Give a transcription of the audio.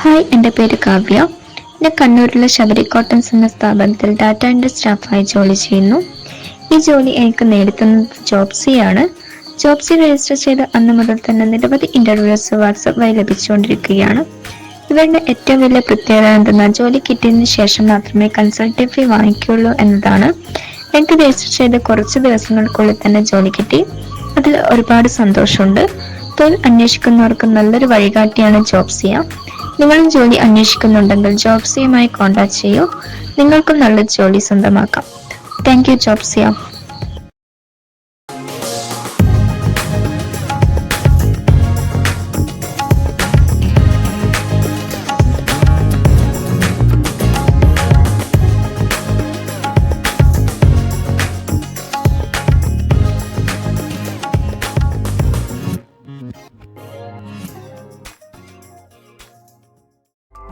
Hi എന്റെ പേര് കാവ്യ. ഞാൻ കണ്ണൂരിലെ ശബരി കോട്ടൺസ് എന്ന സ്ഥാപനത്തിൽ ഡാറ്റ എന്റെ സ്റ്റാഫായി ജോലി ചെയ്യുന്നു. ഈ ജോലി എനിക്ക് നേടിത്തന്നത് ജോബ്സിയാണ് ജോബ്സി രജിസ്റ്റർ ചെയ്ത അന്ന് മുതൽ തന്നെ നിരവധി ഇന്റർവ്യൂസ് വാട്സപ്പ് വഴി ലഭിച്ചുകൊണ്ടിരിക്കുകയാണ്. ഇവരുടെ ഏറ്റവും വലിയ പ്രത്യേകത എന്തെന്നാൽ ജോലി കിട്ടിയതിന് ശേഷം മാത്രമേ കൺസൾട്ടേറ്റ് ഫീ വാങ്ങിക്കുള്ളൂ എന്നതാണ്. എനിക്ക് രജിസ്റ്റർ ചെയ്ത് കുറച്ച് ദിവസങ്ങൾക്കുള്ളിൽ തന്നെ ജോലി കിട്ടി. അതിൽ ഒരുപാട് സന്തോഷമുണ്ട്. തൊഴിൽ അന്വേഷിക്കുന്നവർക്ക് നല്ലൊരു വഴികാട്ടിയാണ് ജോബ്സിയ നിങ്ങളും ജോലി അന്വേഷിക്കുന്നുണ്ടെങ്കിൽ ജോബ്സിയുമായി കോൺടാക്ട് ചെയ്യൂ. നിങ്ങൾക്കും നല്ല ജോലി സ്വന്തമാക്കാം. Thank you. Jobsia